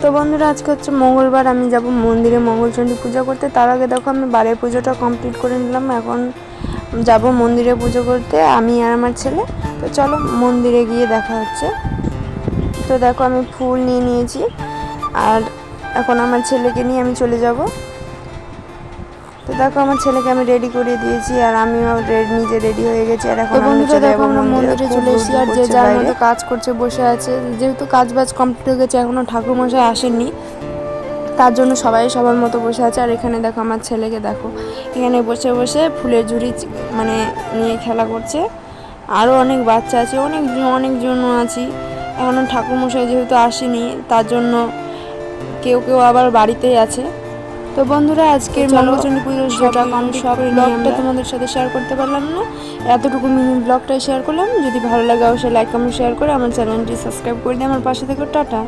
তো বন্ধুরা, আজকে হচ্ছে মঙ্গলবার, আমি যাব মন্দিরে মঙ্গলচণ্ডী পূজা করতে। তার আগে দেখো, আমি বারের পুজোটা কমপ্লিট করে নিলাম। এখন যাব মন্দিরে পুজো করতে, আমি আর আমার ছেলে। তো চলো, মন্দিরে গিয়ে দেখা হচ্ছে। তো দেখো, আমি ফুল নিয়ে নিয়েছি। আর এখন আমার ছেলেকে নিয়ে আমি চলে যাব। তো দেখো আমার ছেলেকে আমি রেডি করে দিয়েছি আর আমিও নিজে রেডি হয়ে গেছি আর এখন বন্ধুরা দেখো আমরা মন্দিরে। চলে এসেছি আর যে যার মতো কাজ করছে বসে আছে। যেহেতু কাজ বাজ কমপ্লিট হয়ে গেছে এখনও ঠাকুর মশাই আসেননি। তার জন্য সবাই সবার মতো বসে আছে। আর এখানে দেখো আমার ছেলেকে দেখো এখানে বসে বসে ফুলের ঝুড়ি মানে নিয়ে খেলা করছে। আরও অনেক বাচ্চা আছে অনেক অনেকজন আছি। এখনও ঠাকুর মশাই যেহেতু আসেনি তার জন্য কেউ কেউ আবার বাড়িতেই আছে। তো বন্ধুরা আজকের মঙ্গলচণ্ডী পুজোর যেটা আমি সব ব্লগটা তোমাদের সাথে শেয়ার করতে পারলাম না। এতটুকু মিনি ব্লগটাই শেয়ার করলাম। যদি ভালো লাগে অবশ্যই লাইক কমেন্ট শেয়ার করে আমার চ্যানেলটি সাবস্ক্রাইব করে দিয়ে আমার পাশে থেকে টাটা।